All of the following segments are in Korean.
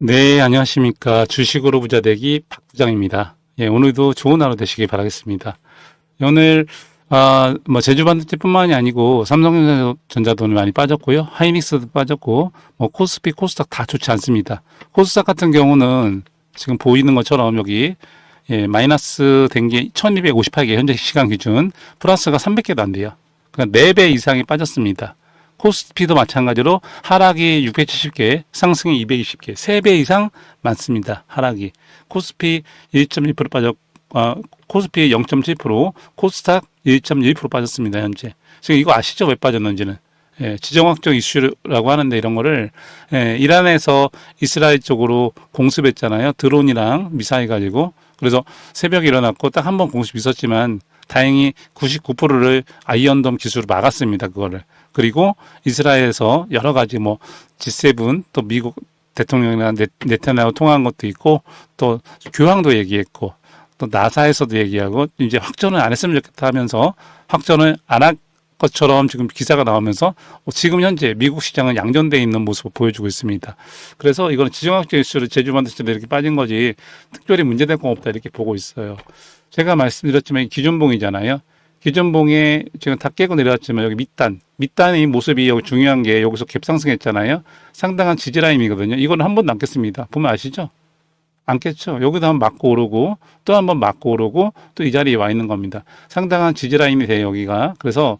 네, 안녕하십니까. 주식으로 부자 되기 박 부장입니다. 예, 오늘도 좋은 하루 되시길 바라겠습니다. 오늘, 아, 뭐, 제주 반도체뿐만이 아니고, 삼성전자도 많이 빠졌고요. 하이닉스도 빠졌고, 뭐, 코스피, 코스닥 다 좋지 않습니다. 코스닥 같은 경우는 지금 보이는 것처럼 여기, 예, 마이너스 된 게 1258개, 현재 시간 기준, 플러스가 300개도 안 돼요. 그러니까 4배 이상이 빠졌습니다. 코스피도 마찬가지로 하락이 670개, 상승이 220개, 3배 이상 많습니다. 하락이. 코스피 1.1% 빠졌, 아, 코스피 0.7%, 코스닥 1.1% 빠졌습니다. 현재. 지금 이거 아시죠? 왜 빠졌는지는. 예, 지정학적 이슈라고 하는데 이런 거를 예, 이란에서 이스라엘 쪽으로 공습했잖아요. 드론이랑 미사일 가지고. 그래서 새벽에 일어났고 딱 한 번 공습 있었지만 다행히 99%를 아이언돔 기술을 막았습니다. 그거를. 그리고 이스라엘에서 여러 가지 뭐 G7 또 미국 대통령이나 네, 네타냐후 통화한 것도 있고 또 교황도 얘기했고 또 나사에서도 얘기하고 이제 확전을 안 했으면 좋겠다 하면서 확전을 안 할 것처럼 지금 기사가 나오면서 지금 현재 미국 시장은 양전돼 있는 모습을 보여주고 있습니다. 그래서 이거는 지정학적 이슈로 제주 반도체도 이렇게 빠진 거지 특별히 문제될 건 없다 이렇게 보고 있어요. 제가 말씀드렸지만 기존봉이잖아요. 기존봉에 지금 다 깨고 내려왔지만 여기 밑단, 밑단의 모습이 여기 중요한 게 여기서 갭상승했잖아요. 상당한 지지라임이거든요. 이거는 한 번도 안 깼습니다. 보면 아시죠? 안 깼죠. 여기도 한번 맞고 오르고 또 한번 맞고 오르고 또 이 자리에 와 있는 겁니다. 상당한 지지라임이 돼요, 여기가. 그래서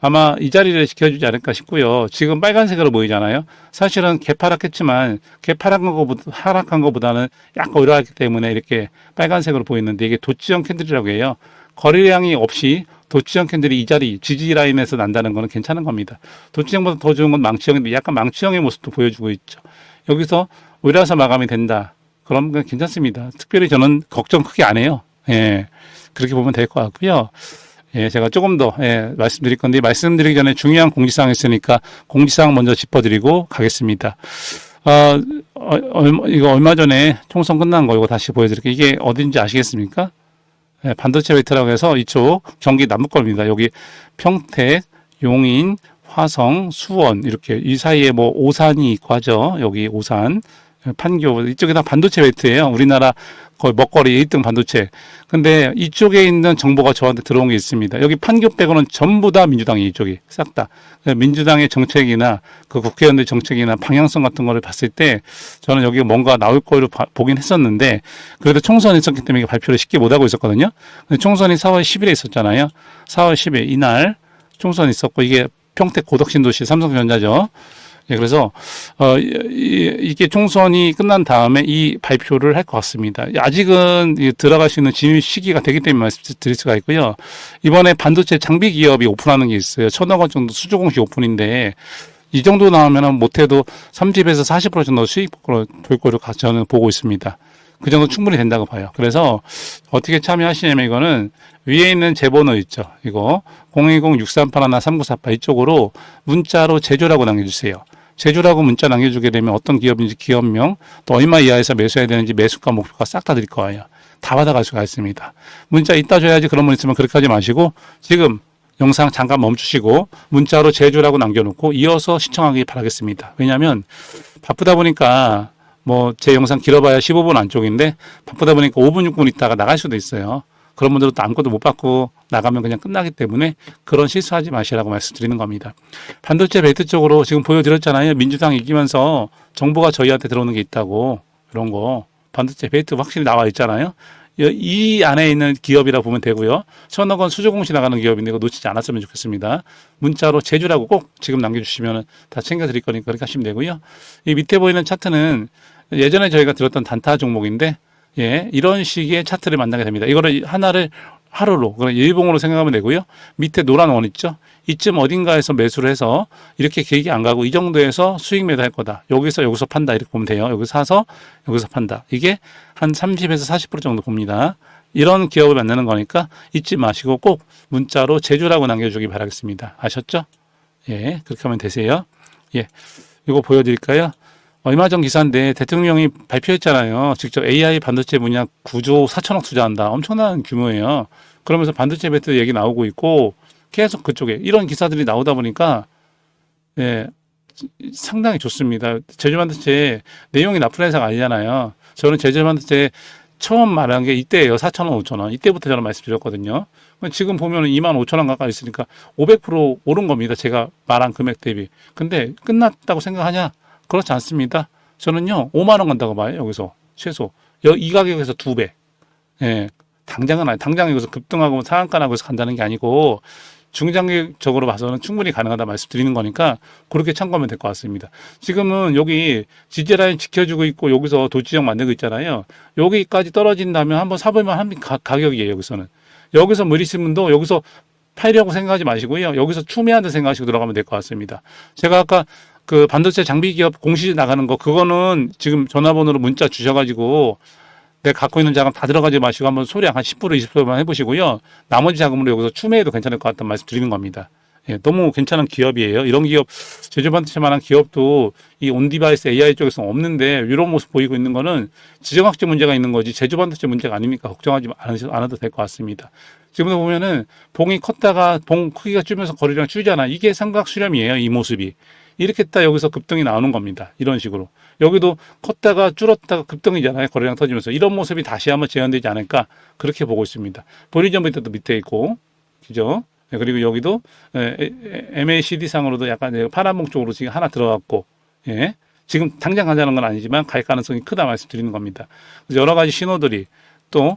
아마 이 자리를 지켜주지 않을까 싶고요. 지금 빨간색으로 보이잖아요. 사실은 개파락했지만 개파락한 것보다 하락한 것보다는 약간 오르락했기 때문에 이렇게 빨간색으로 보이는데 이게 도치형 캔들이라고 해요. 거래량이 없이 도치형 캔들이 이 자리 지지 라인에서 난다는 거는 괜찮은 겁니다. 도치형보다 더 좋은 건 망치형인데 약간 망치형의 모습도 보여주고 있죠. 여기서 올라서 마감이 된다. 그럼 괜찮습니다. 특별히 저는 걱정 크게 안 해요. 예. 그렇게 보면 될 것 같고요. 예, 제가 조금 더, 예, 말씀드릴 건데, 말씀드리기 전에 중요한 공지사항 있으니까 공지사항 먼저 짚어드리고 가겠습니다. 어, 어, 얼마, 이거 얼마 전에 총선 끝난 거 이거 다시 보여드릴게요. 이게 어딘지 아시겠습니까? 예, 반도체 웨이트라고 해서 이쪽 경기 남부권입니다. 여기 평택, 용인, 화성, 수원 이렇게 이 사이에 뭐 오산이 있고 하죠. 여기 오산, 판교 이쪽에 다 반도체 웨이트예요. 우리나라 거의 먹거리 1등 반도체. 근데 이쪽에 있는 정보가 저한테 들어온 게 있습니다. 여기 판교 빼고는 전부 다 민주당이 이쪽이 싹 다. 민주당의 정책이나 그 국회의원들 정책이나 방향성 같은 거를 봤을 때 저는 여기 뭔가 나올 거로 봐- 보긴 했었는데 그래도 총선이 있었기 때문에 발표를 쉽게 못 하고 있었거든요. 근데 총선이 4월 10일에 있었잖아요. 4월 10일 이날 총선이 있었고 이게 평택 고덕신도시 삼성전자죠. 예, 그래서 어 이게 총선이 끝난 다음에 이 발표를 할 것 같습니다. 아직은 이 들어갈 수 있는 진입 시기가 되기 때문에 말씀드릴 수가 있고요. 이번에 반도체 장비 기업이 오픈하는 게 있어요. 천억 원 정도 수조 공시 오픈인데 이 정도 나오면 못해도 30에서 40% 정도 수익으로 될 거로 가- 저는 보고 있습니다. 그 정도 충분히 된다고 봐요. 그래서 어떻게 참여하시냐면 이거는 위에 있는 제 번호 있죠. 이거 010-6381-3948 이쪽으로 문자로 제조라고 남겨주세요. 제조라고 문자 남겨주게 되면 어떤 기업인지 기업명 또 얼마 이하에서 매수해야 되는지 매수가 목표가 싹 다 드릴 거예요. 다 받아갈 수가 있습니다. 문자 이따 줘야지 그런 분 있으면 그렇게 하지 마시고 지금 영상 잠깐 멈추시고 문자로 제조라고 남겨놓고 이어서 시청하기 바라겠습니다. 왜냐하면 바쁘다 보니까 뭐 제 영상 길어봐야 15분 안쪽인데 바쁘다 보니까 5분 6분 있다가 나갈 수도 있어요. 그런 분들은 또 아무것도 못 받고 나가면 그냥 끝나기 때문에 그런 실수하지 마시라고 말씀드리는 겁니다. 반도체 벨트 쪽으로 지금 보여드렸잖아요. 민주당 이기면서 정보가 저희한테 들어오는 게 있다고 그런 거 반도체 벨트 확실히 나와 있잖아요. 이- 이 안에 있는 기업이라 보면 되고요. 천억 원 수조공시 나가는 기업인데 이거 놓치지 않았으면 좋겠습니다. 문자로 제주라고 꼭 지금 남겨주시면 다 챙겨드릴 거니까 그렇게 하시면 되고요. 이 밑에 보이는 차트는 예전에 저희가 들었던 단타 종목인데 예, 이런 식의 차트를 만나게 됩니다. 이거를 하나를 하루로, 그럼 일봉으로 생각하면 되고요. 밑에 노란 원 있죠? 이쯤 어딘가에서 매수를 해서 이렇게 길게 안 가고 이 정도에서 수익 매도할 거다. 여기서 여기서 판다. 이렇게 보면 돼요. 여기서 사서 여기서 판다. 이게 한 30에서 40% 정도 봅니다. 이런 기업을 만나는 거니까 잊지 마시고 꼭 문자로 제주라고 남겨주기 바라겠습니다. 아셨죠? 예, 그렇게 하면 되세요. 예, 이거 보여드릴까요? 얼마 전 기사인데 대통령이 발표했잖아요. 직접 AI 반도체 분야 9조 4천억 투자한다. 엄청난 규모예요. 그러면서 반도체 배트 얘기 나오고 있고 계속 그쪽에 이런 기사들이 나오다 보니까 예, 상당히 좋습니다. 제주반도체 내용이 나쁜 회사가 아니잖아요. 저는 제주반도체 처음 말한 게 이때예요. 4,000원, 5,000원. 이때부터 저는 말씀드렸거든요. 지금 보면 2만 5천 원 가까이 있으니까 500% 오른 겁니다. 제가 말한 금액 대비. 근데 끝났다고 생각하냐? 그렇지 않습니다. 저는요, 5만 원 간다고 봐요. 여기서 최소. 여- 이 가격에서 두 배. 예. 당장은 아니, 당장 여기서 급등하고 상한가 나고 해서 간다는 게 아니고 중장기적으로 봐서는 충분히 가능하다 말씀드리는 거니까 그렇게 참고하면 될 것 같습니다. 지금은 여기 지지라인 지켜주고 있고 여기서 도지형 만들고 있잖아요. 여기까지 떨어진다면 한번 사보면 한 가, 가격이에요. 여기서는. 여기서 물 있으면 분도 여기서 팔려고 생각하지 마시고요. 여기서 추매한다 생각하시고 들어가면 될 것 같습니다. 제가 아까 그 반도체 장비 기업 공시 나가는 거 그거는 지금 전화번호로 문자 주셔가지고 내가 갖고 있는 자금 다 들어가지 마시고 한번 소량 한 10% 20%만 해보시고요. 나머지 자금으로 여기서 추매해도 괜찮을 것 같다는 말씀 드리는 겁니다. 예, 너무 괜찮은 기업이에요. 이런 기업, 제주반도체만한 기업도 이 온디바이스 AI 쪽에서 없는데 이런 모습 보이고 있는 거는 지정학적 문제가 있는 거지 제주반도체 문제가 아니니까 걱정하지 않아도 될 것 같습니다. 지금도 보면은 봉이 컸다가 봉 크기가 줄면서 거리랑 줄잖아. 이게 삼각 수렴이에요. 이 모습이. 이렇게 딱 여기서 급등이 나오는 겁니다. 이런 식으로. 여기도 컸다가 줄었다가 급등이잖아요. 거래량 터지면서. 이런 모습이 다시 한번 재현되지 않을까. 그렇게 보고 있습니다. 보리전부터도 밑에 있고. 그죠? 네, 그리고 여기도 MACD 상으로도 약간 파란봉 쪽으로 지금 하나 들어갔고. 예. 지금 당장 가자는 건 아니지만 갈 가능성이 크다 말씀드리는 겁니다. 여러 가지 신호들이 또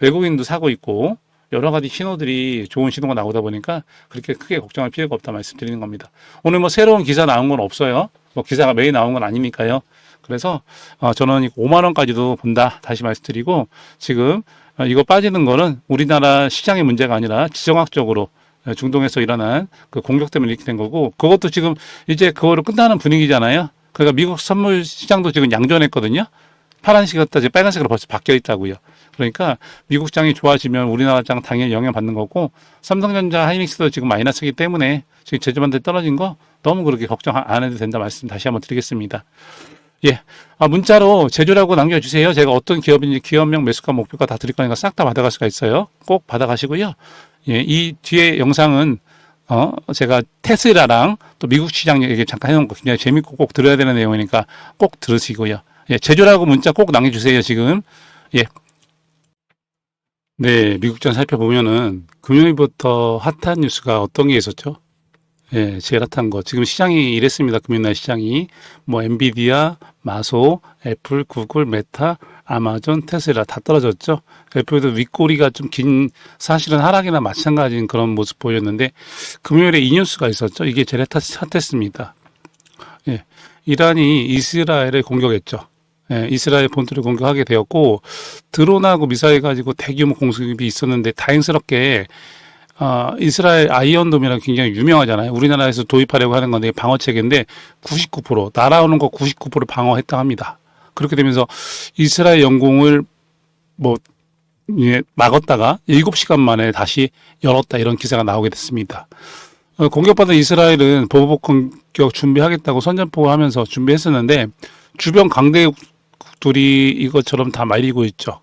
외국인도 사고 있고 여러 가지 신호들이 좋은 신호가 나오다 보니까 그렇게 크게 걱정할 필요가 없다 말씀드리는 겁니다. 오늘 뭐 새로운 기사 나온 건 없어요. 뭐 기사가 매일 나온 건 아니니까요. 그래서 어, 저는 5만 원까지도 본다 다시 말씀드리고 지금 어, 이거 빠지는 거는 우리나라 시장의 문제가 아니라 지정학적으로 어, 중동에서 일어난 그 공격 때문에 이렇게 된 거고 그것도 지금 이제 그거로 끝나는 분위기잖아요. 그러니까 미국 선물 시장도 지금 양전했거든요. 파란색이었다 이제 빨간색으로 벌써 바뀌어 있다고요. 그러니까 미국 장이 좋아지면 우리나라 장 당연히 영향받는 거고 삼성전자 하이닉스도 지금 마이너스이기 때문에 지금 제주반대 떨어진 거 너무 그렇게 걱정 안 해도 된다 말씀 다시 한번 드리겠습니다. 예. 아, 문자로 제조라고 남겨주세요. 제가 어떤 기업인지 기업명, 매수가, 목표가 다 드릴 거니까 싹 다 받아갈 수가 있어요. 꼭 받아가시고요. 예, 이 뒤에 영상은 어, 제가 테슬라랑 또 미국 시장 얘기 잠깐 해놓은 거 굉장히 재밌고 꼭 들어야 되는 내용이니까 꼭 들으시고요. 예, 제조라고 문자 꼭 남겨주세요, 지금. 예. 네, 미국장 살펴보면은 금요일부터 핫한 뉴스가 어떤 게 있었죠? 예, 제일 핫한 거. 지금 시장이 이랬습니다. 금요일날 시장이. 뭐, 엔비디아, 마소, 애플, 구글, 메타, 아마존, 테슬라 다 떨어졌죠. 애플도 윗꼬리가 좀 긴, 사실은 하락이나 마찬가지인 그런 모습 보였는데, 금요일에 이 뉴스가 있었죠. 이게 제일 핫- 핫했습니다. 예, 이란이 이스라엘을 공격했죠. 예, 이스라엘 본토를 공격하게 되었고, 드론하고 미사일 가지고 대규모 공습이 있었는데, 다행스럽게 아, 이스라엘 아이언돔이랑 굉장히 유명하잖아요. 우리나라에서 도입하려고 하는 건데 방어 체계인데 99% 날아오는 거 99% 방어했다 합니다. 그렇게 되면서 이스라엘 영공을 뭐 예, 막았다가 7시간 만에 다시 열었다 이런 기사가 나오게 됐습니다. 어, 공격받은 이스라엘은 보복 공격 준비하겠다고 선전포고 하면서 준비했었는데 주변 강대국 들이 이것처럼 다 말리고 있죠.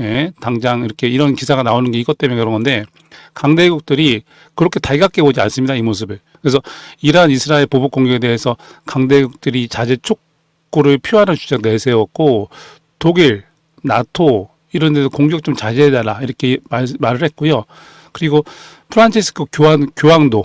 예, 당장 이렇게 이런 기사가 나오는 게 이것 때문에 그런 건데 강대국들이 그렇게 달갑게 보지 않습니다. 이 모습을. 그래서 이란 이스라엘 보복 공격에 대해서 강대국들이 자제 촉구를 표하는 주장 내세웠고 독일, 나토 이런 데도 공격 좀 자제해달라 이렇게 말, 말을 했고요. 그리고 프란치스코 교황 교황도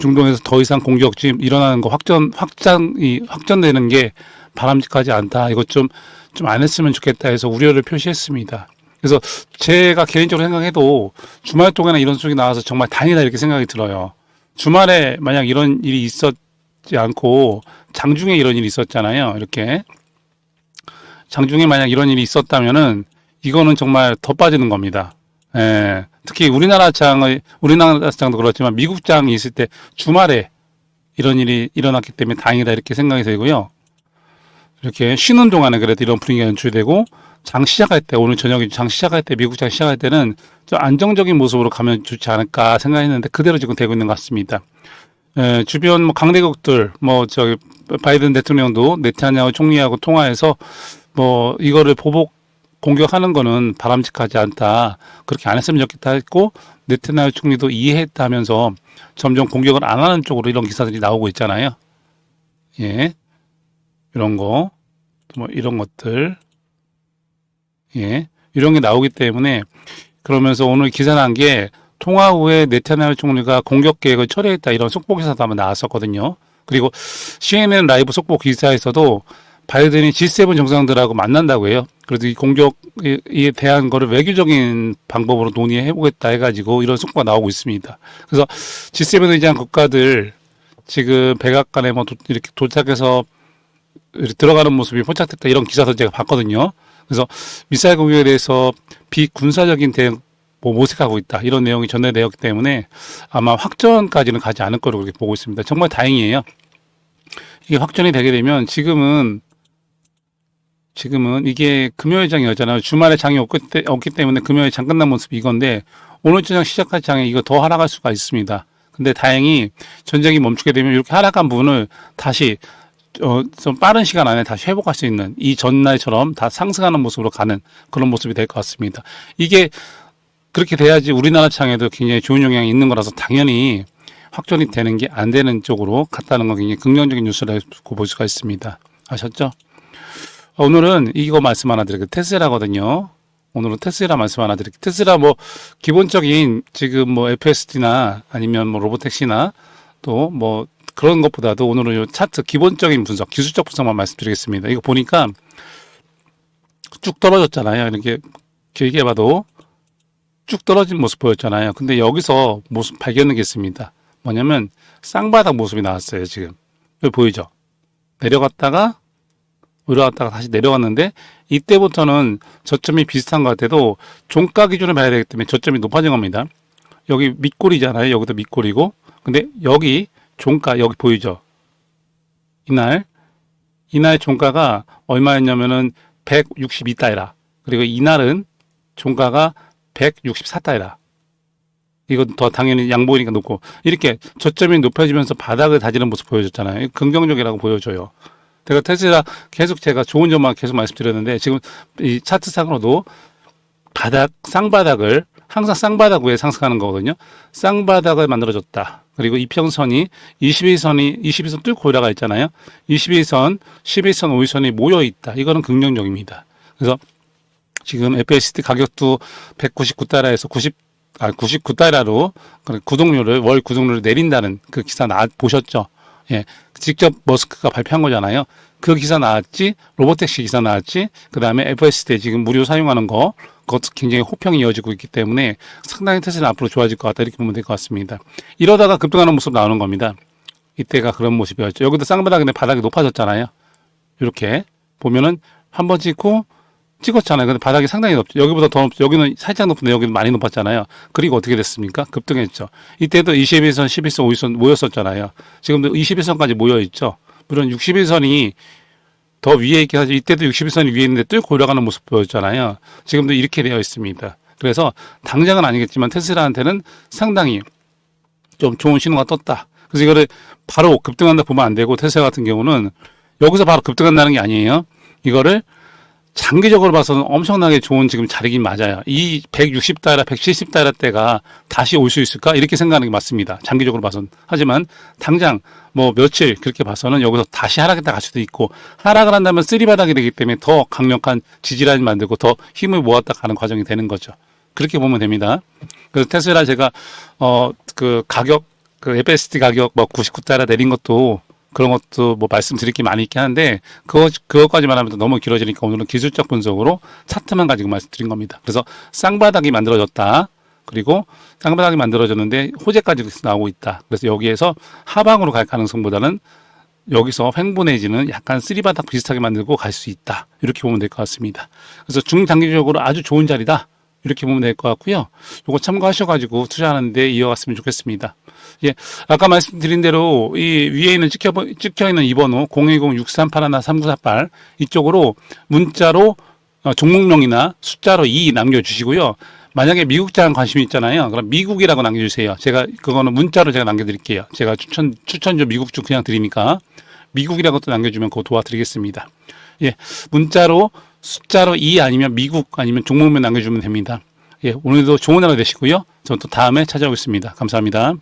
중동에서 더 이상 공격 지금 일어나는 거 확전 확장이 확전되는 게 바람직하지 않다. 이것 좀 좀 안 했으면 좋겠다 해서 우려를 표시했습니다. 그래서 제가 개인적으로 생각해도 주말 동안에 이런 소식이 나와서 정말 다행이다 이렇게 생각이 들어요. 주말에 만약 이런 일이 있었지 않고 장중에 이런 일이 있었잖아요. 이렇게 장중에 만약 이런 일이 있었다면은 이거는 정말 더 빠지는 겁니다. 예. 특히 우리나라 장의 우리나라 장도 그렇지만 미국 장이 있을 때 주말에 이런 일이 일어났기 때문에 다행이다 이렇게 생각이 들고요. 이렇게 쉬는 동안에 그래도 이런 분위기가 연출되고 장 시작할 때 오늘 저녁에 장 시작할 때 미국 장 시작할 때는 좀 안정적인 모습으로 가면 좋지 않을까 생각했는데 그대로 지금 되고 있는 것 같습니다. 에, 주변 뭐 강대국들 뭐 저기 바이든 대통령도 네타냐후 총리하고 통화해서 뭐 이거를 보복 공격하는 거는 바람직하지 않다 그렇게 안 했으면 좋겠다 했고 네타냐후 총리도 이해했다면서 점점 공격을 안 하는 쪽으로 이런 기사들이 나오고 있잖아요. 예. 이런 거, 뭐 이런 것들, 예. 이런 게 나오기 때문에 그러면서 오늘 기사 난 게 통화 후에 네타냐후 총리가 공격 계획을 철회했다 이런 속보 기사도 한번 나왔었거든요. 그리고 CNN 라이브 속보 기사에서도 바이든이 G7 정상들하고 만난다고 해요. 그래서 이 공격에 대한 거를 외교적인 방법으로 논의해 보겠다 해가지고 이런 속보가 나오고 있습니다. 그래서 G7 의장 국가들 지금 백악관에 뭐 도- 이렇게 도착해서 들어가는 모습이 포착됐다 이런 기사도 제가 봤거든요. 그래서 미사일 공격에 대해서 비군사적인 대응 뭐 모색하고 있다 이런 내용이 전해되었기 때문에 아마 확전까지는 가지 않을 거로 그렇게 보고 있습니다. 정말 다행이에요. 이게 확전이 되게 되면 지금은 지금은 이게 금요일 장이었잖아요. 주말에 장이 없기, 때문에 금요일 장 끝난 모습이 이건데 오늘 저녁 시작할 장에 이거 더 하락할 수가 있습니다. 근데 다행히 전쟁이 멈추게 되면 이렇게 하락한 부분을 다시 어, 좀 빠른 시간 안에 다시 회복할 수 있는 이 전날처럼 다 상승하는 모습으로 가는 그런 모습이 될 것 같습니다. 이게 그렇게 돼야지 우리나라 창에도 굉장히 좋은 영향이 있는 거라서 당연히 확전이 되는 게 안 되는 쪽으로 갔다는 건 굉장히 긍정적인 뉴스라고 볼 수가 있습니다. 아셨죠? 오늘은 이거 말씀 하나 드릴게요. 테슬라거든요. 오늘은 테슬라 말씀 하나 드릴게요. 테슬라 뭐 기본적인 지금 뭐 FSD나 아니면 뭐 로보택시나 또 뭐 그런 것보다도 오늘은 요 차트 기본적인 분석, 기술적 분석만 말씀드리겠습니다. 이거 보니까 쭉 떨어졌잖아요. 이렇게 길게 봐도 쭉 떨어진 모습 보였잖아요. 근데 여기서 모습 발견한 게 있습니다. 뭐냐면 쌍바닥 모습이 나왔어요. 지금 여기 보이죠? 내려갔다가 올라갔다가 다시 내려갔는데 이때부터는 저점이 비슷한 것 같아도 종가 기준을 봐야 되기 때문에 저점이 높아진 겁니다. 여기 밑골이잖아요. 여기도 밑골이고 근데 여기 종가 여기 보이죠? 이날 이날 종가가 얼마였냐면은 162달러 그리고 이날은 종가가 164달러 이건 더 당연히 양보니까 높고 이렇게 저점이 높아지면서 바닥을 다지는 모습 보여줬잖아요. 긍정적이라고 보여줘요. 제가 테슬라 계속 제가 좋은 점만 계속 말씀드렸는데 지금 이 차트상으로도 바닥 쌍바닥을 항상 쌍바닥 위에 상승하는 거거든요. 쌍바닥을 만들어줬다. 그리고 이평선이 21선이 21선 뚫고 올라가 있잖아요. 21선, 11선, 5일선이 모여 있다. 이거는 긍정적입니다. 그래서 지금 FSD 가격도 199달러에서 90 아, 99달러로 구독료를 월 구독료를 내린다는 그 기사 나 보셨죠? 예, 직접 머스크가 발표한 거잖아요. 그 기사 나왔지, 로보택시 기사 나왔지, 그 다음에 FSD 지금 무료 사용하는 거, 그것도 굉장히 호평이 이어지고 있기 때문에 상당히 테슬라 앞으로 좋아질 것 같다 이렇게 보면 될 것 같습니다. 이러다가 급등하는 모습 나오는 겁니다. 이때가 그런 모습이었죠. 여기도 쌍바닥인데 바닥이 높아졌잖아요. 이렇게 보면은 한 번 찍고 찍었잖아요. 근데 바닥이 상당히 높죠. 여기보다 더 높죠. 여기는 살짝 높은데 여기는 많이 높았잖아요. 그리고 어떻게 됐습니까? 급등했죠. 이때도 21선, 11선, 5일선 모였었잖아요. 지금도 21선까지 모여 있죠. 물론 61선이 더 위에 있긴 하죠. 이때도 61선이 위에 있는데 뚫고 올라가는 모습 보였잖아요. 지금도 이렇게 되어 있습니다. 그래서 당장은 아니겠지만 테슬라한테는 상당히 좀 좋은 신호가 떴다. 그래서 이거를 바로 급등한다 보면 안 되고 테슬라 같은 경우는 여기서 바로 급등한다는 게 아니에요. 이거를 장기적으로 봐서는 엄청나게 좋은 지금 자리긴 맞아요. 이 160달러, 170달러 대가 다시 올 수 있을까? 이렇게 생각하는 게 맞습니다. 장기적으로 봐서는. 하지만 당장 뭐 며칠 그렇게 봐서는 여기서 다시 하락했다 갈 수도 있고 하락을 한다면 쓰리바닥이 되기 때문에 더 강력한 지지라인 만들고 더 힘을 모았다 가는 과정이 되는 거죠. 그렇게 보면 됩니다. 그래서 테슬라 제가 어 그 가격 그 FSD 가격 뭐 99달러 내린 것도 그런 것도 뭐 말씀드릴 게 많이 있긴 한데 그거 그것까지만 하면 또 너무 길어지니까 오늘은 기술적 분석으로 차트만 가지고 말씀드린 겁니다. 그래서 쌍바닥이 만들어졌다. 그리고 쌍바닥이 만들어졌는데 호재까지 나오고 있다. 그래서 여기에서 하방으로 갈 가능성보다는 여기서 횡보 내지는 약간 쓰리바닥 비슷하게 만들고 갈 수 있다. 이렇게 보면 될 것 같습니다. 그래서 중장기적으로 아주 좋은 자리다. 이렇게 보면 될 것 같고요. 요거 참고하셔가지고 투자하는데 이어갔으면 좋겠습니다. 예, 아까 말씀드린 대로 이 위에 있는 찍혀, 찍혀 있는 이 번호 010-6381-3948 이쪽으로 문자로 어, 종목명이나 숫자로 2 남겨주시고요. 만약에 미국장 관심이 있잖아요. 그럼 미국이라고 남겨주세요. 제가 그거는 문자로 제가 남겨드릴게요. 제가 추천 추천주 미국 주 그냥 드리니까 미국이라고 또 남겨주면 그거 도와드리겠습니다. 예, 문자로 숫자로 2 아니면 미국 아니면 종목명 남겨주면 됩니다. 예, 오늘도 좋은 하루 되시고요. 저는 또 다음에 찾아오겠습니다. 감사합니다.